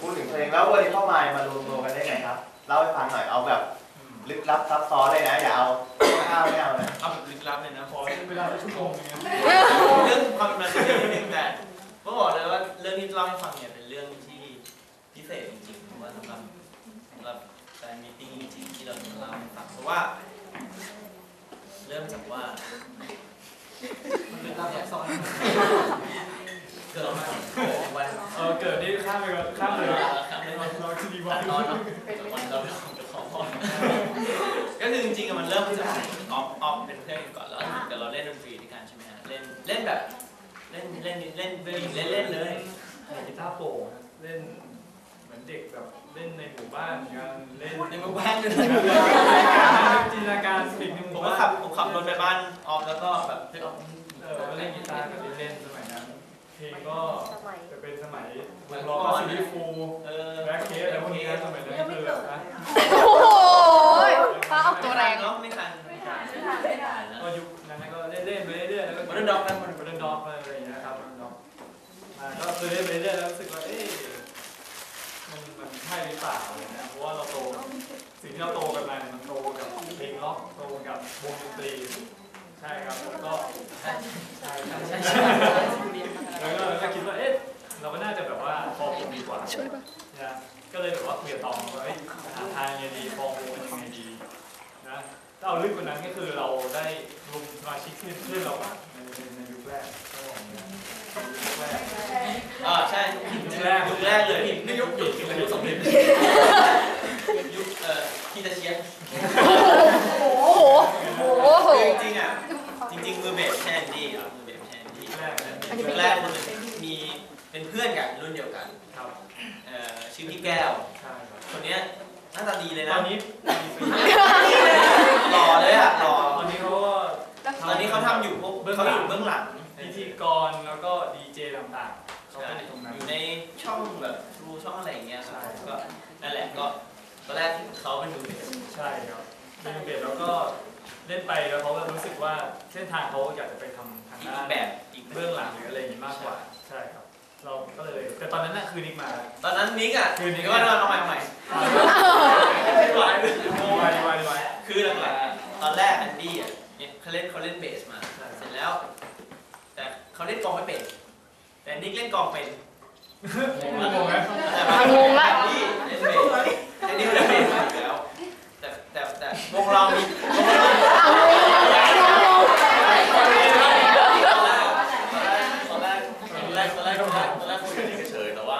พูดถึงเพลงแล้ววันนี้เข้ามามารวมตัวกันได้ไงครับเล่าให้ฟังหน่อยเอาแบบลึกลับซับซ้อนเลยนะอย่าเอาข้าวไม่เอานะเอาแบบลึกลับเลยนะพอเวลาชั่วโมงนึงเรื่องความเป็นมาเป็นนิดนึงแต่ต้องบอกเลยว่าเรื่องที่เล่าให้ฟังเนี่ยเป็นเรื่องที่พิเศษจริงๆเพราะว่าสำหรับสำหรับแฟนมีตติ้งจริงๆที่เราจะเล่าให้ฟังเพราะว่า เริ่มจากว่ามันเป็นลับซับซ้อนเกิดมาโอ้วัน เออเกิดที่ข้ามไปก่อนข้ามเลยครับไม่นไม่อนนอนที่ดีวัวันนนอนเนาะวันเราเดี๋ยวขอพรก็คือจริงๆอะมันเริ่มจากออฟออฟเป็นเพื่อนกันก่อนแล้วแต่เราเล่นดนตรีด้วยกันใช่ไหมฮะเล่นเล่นแบบเล่นเล่นเล่นเล่นเล่นเล่นเลยกีตาร์โปร่งเล่นเหมือนเด็กแบบเล่นในหมู่บ้านกันเล่นในหมู่บ้านเลยจินตนาการสิ่งหนึ่งผมก็ขับผมขับรถไปบ้านออฟแล้วก็แบบเฮ้ยออฟเออเล่นกีตาร์กับเล่นสมัยนั้น เพลงก็สมัยจะเป็นสมัยร้องซีรีส์ฟูเออแบ็คเคสอะไรพวกนี้สมัยนั้นคือแบบ ถ้าเอาลึกกว่านั้นก็คือเราได้รวมสมาชิกที่เป็นเพื่อนเราอะในในในยุคแรกก็บอกอย่างเงี้ยยุคแรกอ่าใช่ยุคแรกยุคแรกเลยนี่ยุคยุคเป็นยุคสมเด็จยุคเอ่อที่จะเชียร์ โอ้โห โอ้โห คือจริงๆอะจริงๆมือเบสแชนดี้ครับมือเบสแชนดี้ แรกนะ อันนี้ ยุ ไม่ คแรกคือมีเป็นเพื่อนกันรุ่นเดียวกัน ครับ เอ่อชื่อพี่แก้ว ใช่ครับ คนเนี้ยหน้าตาดีเลย ต นะ อนนี้ หล่อเลยอะหล่อ ตอนนี้เขาก็ ตอนนี้เขาทำอยู่พวกเขาอยู่เบื้องหลังพิธีกรแล้วก็ดีเจต่างๆเขาใช่ก็อยู่ตรงนั้นอยู่ในช่องแบบรูช่องอะไรอย่างเงี้ยครับใช่ก็นั่นแหละก็ตอนแรกเขาเป็นมือเบสใช่ครับเป็นเบสแล้วก็เล่นไปแล้วเขาก็รู้สึกว่าเส้นทางเขาอยากจะไปทำทางอีด้ากนแบบอีกเบื้องหลังหรืออะไรอย่างนี้มากกว่าใช่ครับ เราก็เลยแต่ตอนนั้นน่ะคือนิกมาแล้วตอนนั้นนิกอะคือนิกเดี๋ยวก่อนเอาใหม่เอาใหม่ไม่ไหวไม่ไหวไม่ไหวไม่ไหวคือหลักๆตอนแรกแอนดี้อะ เนี่ยเขาเล่นเขาเล่นเบสมาใช่เสร็จแล้ว แต่เขาเล่นกลองไม่เป็น แต่นิกเล่นกลองเป็นงงไหมแต่ว่างงละแอนดี้เล่นเบสแอนดี้เล่นเบสมาอยู่แล้ว แต่แต่แต่วงเรามีวงเรา เอางงงง ตอนแรกตอนแรกตอนแรกตอนแรกตอนแรกตอนแรกคุยกันเฉยๆแต่ว่า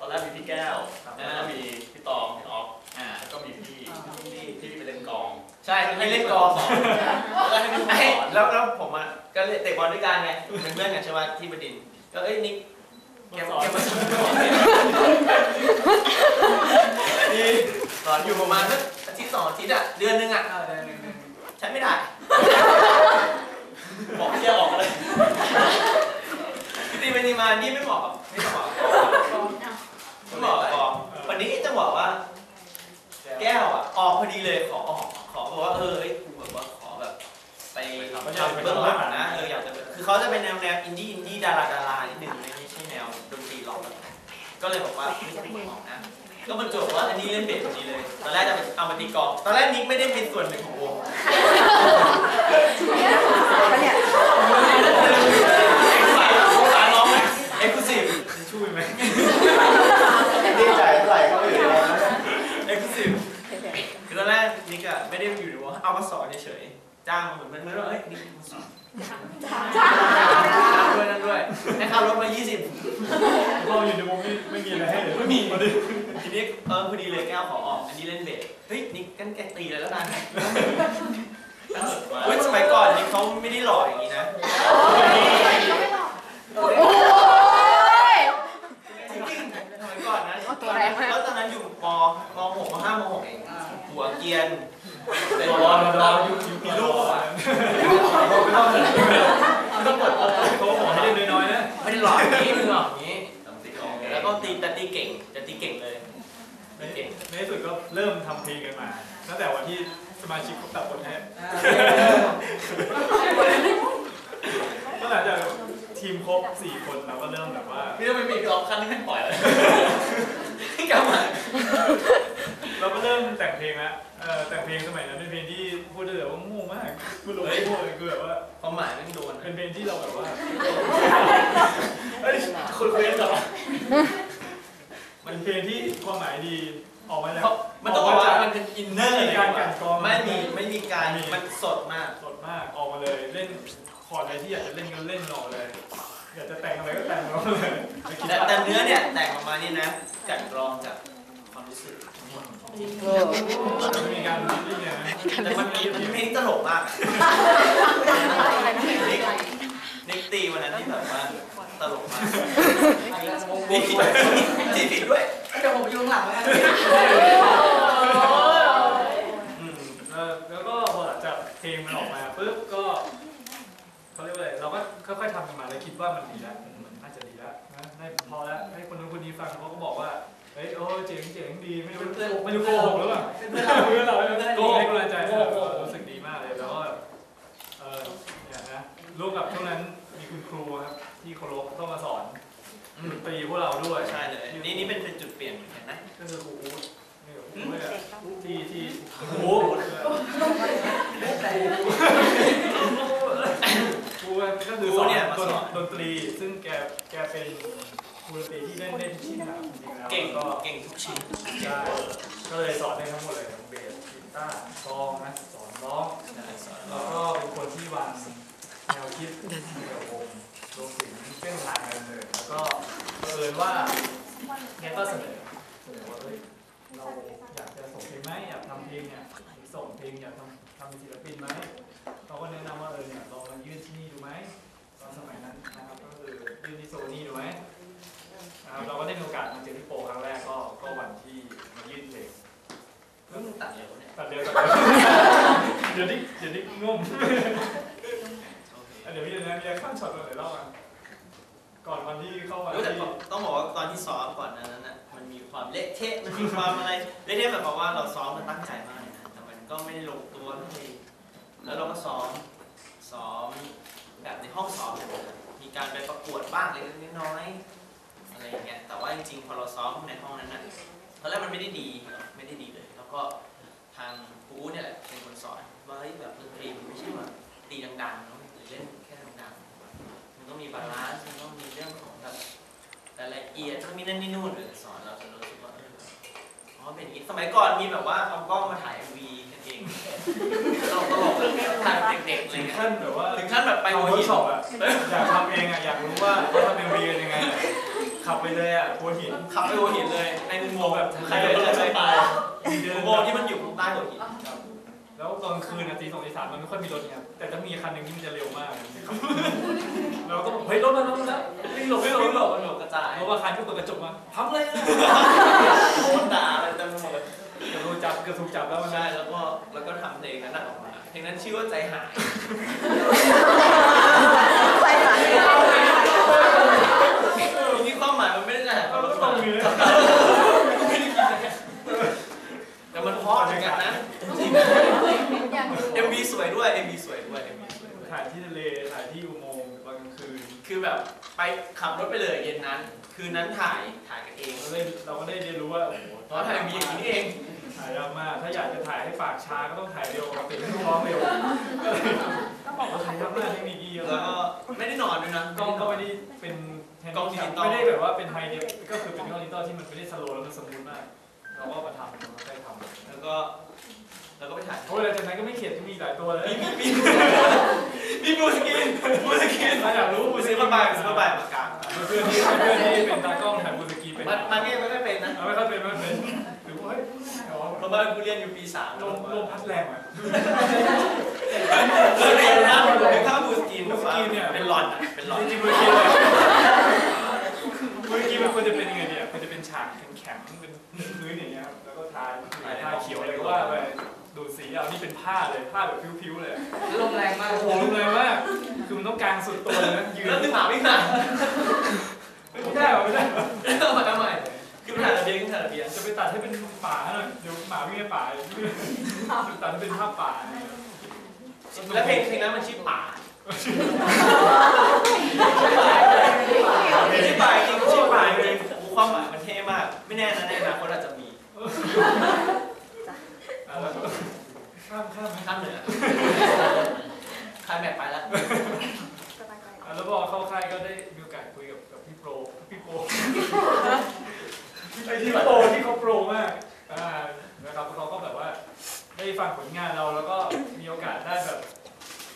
ตอนแรกมีพี่แก้วแล้วก็มีพี่ตองพี่ออฟอ่าแล้วก็มีพี่ที่ที่ไปเล่นกลอง ใช่ให้เล่นกลองสอนแล้วให้พี่สอนแล้วแล้วผมอะก็เตะ บอลด้วยกันไงเป็นเพื่อนกันใช่ไหมที่บดินทร์ก็เอ้ยนิกแกมาสมาอนแกมาสอนนี่สอนอยู่ประมาณสักอาทิตย์สองอาทิตย์อะเดือนนึงอะใช้ไม่ได้ บอกที่จะออกเลยจริงๆเป็นจริงมานี่ไม่เหมาะกับไม่เหมาะกับไม่เหมาะกับกองวันนี้จะบอกว่า แก้วอะออกพอดีเลยขอออกขอบอกว่าเออเอ้ยกูแบบว่าขอแบบไปทำเบื้องหลังนะ เขาจะเป็นแนวแนวอินดี้อินดี้ดาราดารานิดนึงไม่ใช่แนวดนตรีร็อกก็เลยบอกว่าไม่ใช่ออกนะก็บรรจบว่าอันนี้เล่นเบสพอดีเลย ตอนแรกจะเอามาตีกลองตอนแรกนิกไม่ได้เป็นส่วนหนึ่งของวง เนี่ย สายสายร้องไหมเอ็กซ์คลูซีฟ ช่วยไหม ดีใจเท่าไหร่ก็ไม่อยู่ในนั้น เอ็กซ์คลูซีฟคือตอนแรกนิกอะไม่ได้อยู่ในวงเอามาสอนเฉยๆ จ้างมาเหมือนมันไม่รู้เอ้ยนิกมาสอนจ้างด้วยนั่นด้วยให้ค่ารถมา 20เราอยู่ในวงนี้ไม่มีอะไรให้เลยไม่มีมาดิทีนี้เออพอดีเลยแก้วขอออกอันนี้เล่นเบสเฮ้ยนิกกันแกตีเลยแล้วกันเฮ้ยสมัยก่อนนี่เขาไม่ได้หล่ออย่างนี้นะโอ้ยสมัยก่อนนะตัวแรงมากแล้วตอนนั้นอยู่ปมมหกมห้ามหกเองหัวเกียน เป็นรออลรอรรอออยู่อยู่มีลูกอะไม่ต้องไม่ต้องกดเขาบอกให้เล่นน้อยๆนะไม่ได้หล่ออย่างนี้ไม่ได้หล่ออย่างนี้แล้วก็ตีแต่ตีเก่งแต่ตีเก่งเลยตีเก่งในที่สุดก็เริ่มทำเพลงกันมาตั้งแต่วันที่สมาชิกครบแต่คนแรกก็หลังจากทีมครบสี่คนเราก็เริ่มแบบว่าพี่ต้องไปมีกรอบขั้นที่ไม่ปล่อยเลยกลับมา เราก็เริ่มแต่งเพลงละเออแต่งเพลงสมัยนั้นเป็นเพลงที่พูดได้เลยว่าโง่มากไม่รู้ไม่พูดเลยคือแบบว่าความหมายมันโดนเป็นเพลงที่เราแบบว่าเฮ้ยคุณคุยกันเหรอมันเพลงที่ความหมายดีออกมาจากเพราะมันต้องบอกว่ามันเป็นอินเนอร์มีการกลั่นกรองไม่มีไม่มีการมันสดมากสดมากออกมาเลยเล่นคอร์ดอะไรที่อยากจะเล่นก็เล่นออกเลยอยากจะแต่งอะไรก็แต่งออกมาเลยไม่คิดแต่ว่าแต่เนื้อเนี่ยแต่งออกมานี่นะกลันกรองจากความรู้สึก เออไม่มีการรีดเนี่ยนะแต่มันมีเพลงตลกมากนิกนิกตีวันนั้นที่แบบว่าตลกมากนี่จีผิดด้วยเดี๋ยวผมอยู่ข้างหลังแล้วกันอืมแล้วแล้วก็พอหลังจากเพลงมันออกมาปุ๊บก็เขาเรียกว่าอะไรเราก็ค่อยๆทำกันมาแล้วคิดว่ามันดีแล้วมันน่าจะดีแล้วนะได้พอแล้วให้คนนู้นคนนี้ฟังเขาก็บอกว่า เฮ้ยโอ้เจ๋งเจ๋งดีไม่รู้ไม่รู้โกหกหรือเปล่าเพื่อนเราเพื่อนเราโกหกให้กำลังใจเออรู้สึกดีมากเลยแล้วก็แบบเออเนี่ยนะร่วมกับช่วงนั้นมีคุณครูครับที่เคารพเข้ามาสอนดนตรีพวกเราด้วยใช่เลยนี่นี่เป็นเป็นจุดเปลี่ยนเหมือนกันนะก็คือครูอู๊ดนี่ครูอู๊ดเนี่ยที่ที่โอ้โหครูก็คือสอนดนดนตรีซึ่งแกแกเป็น ครูดนตรีที่เล่นเล่นชิ้นครับจริงๆแล้วเก่งก็เก่งทุกชิ้นใช่ก็เลยสอนได้ทั้งหมดเลยทั้งเบสกีตาร์กลองนะสอนร้องใช่สอนแล้วก็เป็นคนที่วางแนวคิดเกี่ยวกับวงรวมถึงเส้นทางการเดินแล้วก็เผอิญว่าแกก็เสนอเสนอว่าเอ้ยเราอยากจะส่งเพลงไหมอยากทำเพลงเนี่ยส่งเพลงอยากทำทำเป็นศิลปินไหมเขาก็แนะนำว่าเออเนี่ยลองมายื่นที่นี่ดูไหมตอนสมัยนั้นนะครับก็คือยื่นที่โซนี่ดูไหม นะครับเราก็ได้มีโอกาสมาเจอที่โปรครั้งแรกก็ก็วันที่มายื่นเพลงเพิ่งตัดเร็วเนี่ยตัดเร็วตัดเร็วเดี๋ยวนี้เดี๋ยวนี้งงอะเดี๋ยวพี่จะนะพี่จะข้ามช็อตมาหลายรอบอะก่อนวันที่เข้ามารู้แต่ที่ต้องบอกว่าตอนที่ซ้อมก่อนนั้นน่ะมันมีความเละเทะมันมีความอะไรเละเทะแบบบอกว่าเราซ้อมมันตั้งใจมากเลยนะแต่มันก็ไม่ได้ลงตัวเลยแล้วเราก็ซ้อมซ้อมแบบในห้องซ้อมเนี่ยมีการไปประกวดบ้างเล็กๆน้อยๆ อะไรอย่างเงี้ยแต่ว่าจริงๆพอเราซ้อมในห้องนั้นน่ะตอนแรกมันไม่ได้ดีไม่ได้ดีเลย แล้วก็ทางครูเนี่ยแหละเป็นคนสอนว่าเฮ้ยแบบดนตรีมันไม่ใช่ว่าตีดังๆเนอะหรือเล่นแค่ดังๆมันต้องมีบาลานซ์มันต้องมีเรื่องของแบบรายละเอียดต้องมีนั่นนี่นู่นเลยสอนเราจนรู้สึกว่าเอออ๋อเป็นอย่างนี้สมัยก่อนมีแบบว่าเอากล้องมาถ่ายวีกันเองตลกตลกเรื่องนี้ถ่ายเด็กๆอะไรถึงเงี้ยขั้นแบบว่าถึงขั้นแบบไปไปหัวเวิร์หิกนช็อปอะอยากทำเองอะอยากรู้ว่าเขาทำเป็นวีกันยังไงอะ ขับไปเลยอะหัวหินขับไปหัวหินเลย ในมุมมองแบบใครใครเคจะยไปไปเดินมุมมองที่มันอยู่ใต้หัวหินแล้วตอนคืนอะตีสองตีสามมันไม่ค่อยมีรถไงแต่ถ้ามีคันหนึ่งที่มันจะเร็วมากเราก็บอกเฮ้ยรถมาแล้วรถมาแล้วรีบหลบรีบหลบรีบหลบมันหลบกระจายเพราะว่าคันที่เปิดกระจกมาทำเลยนะโดนด่าอะไรเต็มไปหมดเลยเกือบโดนจับเกือบถูกจับแล้ววันใช่นั้นแล้วก็แล้วก็ทำเพลงนั้นออกมาเพลงนั้นชื่อว่าใจหาย ใส่หาย จริงๆความหมายมันไม่ได้จะหาย เรา ก็ตรงนี้เลยแต่มันเพราะเหมือนกันนะจริงเอ็มบีสวยด้วยเอ็มบีสวยด้วยเอ็มบีสวยด้วยถ่ายที่ทะเลถ่ายที่อุโมงค์ตอนกลางคืน คือแบบไปขับรถไปเลยเย็นนั้น คืนนั้นถ่ายถ่ายกันเองเราได้เราก็ได้เรียนรู้ว่าโอ้โหตอนถ่ายมีอย่างนี้เองถ่ายยากมากถ้าอยากจะถ่ายให้ปากชาก็ต้องถ่ายเร็วปกติไม่ต้องร้องเร็วก็เลยต้องบอกว่าถ่ายยากมากเทคนิคดีเยอะแล้วมากก็ไม่ได้นอนด้วยนะกล้องก็ไม่ได้เป็น แฮนด์ไม่ได้แบบว่าเป็นไฮเดฟก็คือเป็นกล้องดิจิตอลที่มันไม่ได้สโลว์แล้วมันสมูทมาก เราก็มาทำเราก็ได้ทำแล้วก็แล้วก็ไปถ่ายโอ้ยหลังจากนั้นก็ไม่เข็ดมีหลายตัวเลยมีมีมีมีบูสกินบูสกินถ้าอยากรู้บูสกินมาบายซื้อมาบายมากางเพื่อนที่เพื่อนที่เป็นตากล้องถ่ายบูสกีเป็นมันมันก็ยังไม่ได้เป็นนะเอาไม่ค่อยเป็นไม่เป็นหรือว่าเฮ้ยเอาเพราะว่ากูเรียนอยู่ปีสามลมลมพัดแรงอะเออเรียนนะเป็นข้าวบูสกินแบบว่าเป็นหลอดอะเป็นหลอด จริงๆบูสกีเลยบูสกี มันควรจะเป็นยังไงเนี่ยควรจะเป็นฉากแข็งๆเป็นพื้นอย่างเงี้ยครับแล้วก็ทาทาเขียวอะไรก็ว่าไปดูสีเอานี่เป็นผ้าเลยผ้าแบบพิ้วๆเลยลมแรงมากโอ้โหรุนแรงมากคือมันต้องกางสุดตัวเลยนะยืนแล้วนึกหมาวิ่งหนาไม่ได้หรอไม่ได้หรอเอามาทำไมคือมันถ่ายระเบียงคือถ่ายระเบียงจะไปตัดให้เป็นป่าหน่อยเดี๋ยวหมาวิ่งในป่าจะตัดให้เป็นภาพป่าแล้วเพลงเพลงนั้นมันชื่อป่าเอไม่ใช่ปลายจริงไม่ใช่ปลายเลยความหมายมันเท่มาก ไม่แน่นะในอนาคตอาจจะมีอะแล้วก็ข้ามข้ามไหมข้ามเหนือใครแบบไปแล้วอะแล้วพอเข้าค่ายก็ได้มีโอกาสคุยกับกับพี่โปรพี่โปรไอ้ที่โปรที่เขาโปรมากอ่านะครับเขาก็แบบว่าได้ฟังผลงานเราแล้วก็มีโอกาสได้แบบ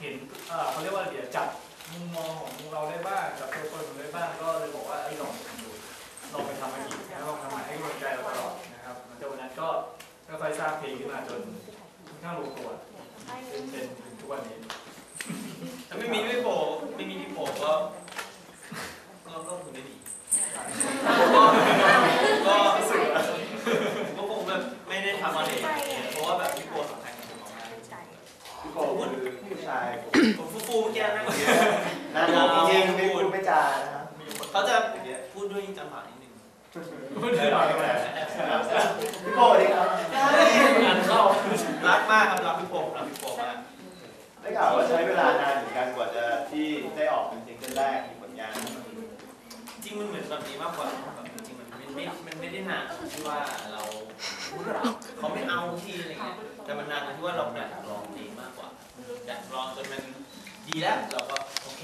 เห็นเอ่อเขาเรียกว่าเดี๋ยวจับ มุมมองของเราได้บ้างจับตัวตนของเราได้บ้างก็เลยบอกว่าไอ้ยลองทำดูลองไปทำมาอีกนะลองทำมาให้กำลังใจเราตลอดนะครับหลังจากวันนั้นก็ค่อยๆสร้างเพลงขึ้นมาจนค่อนข้างลงตัวเป็นเป็นถึงทุกวันนี้ถ้าไม่มีพี่โปไม่มีพี่โปก็ก็ก็คงไม่ดีก็ก็ก็คงแบบไม่ได้ทำอะไรเพราะว่าแบบพี่โปสำคัญกับผมมากพี่โกคือผู้ชายผมฟูๆเมื่อกี้นั่งอยู่ น่ารักจริงๆไม่พูดไม่จานะครับ เขาจะพูดด้วยจังหวะนิดนึง พูดถึงหน่อยก็ได้พี่โกดีครับงานเข้ารักมากครับรักพี่โป้รักพี่โปมากได้ข่าวว่าใช้เวลานานเหมือนกันกว่าจะที่ได้ออกเป็นซิงเกิลแรกมีผลงานจริงมันเหมือนแบบนี้มากกว่าจริงมันไม่มันไม่ได้นานที่ว่าเราเขาไม่เอาทีอะไรเงี้ยแต่มันนานที่ว่าเราอยากลองเองมากกว่าอยากลองจนมันดีแล้วเราก็โอเค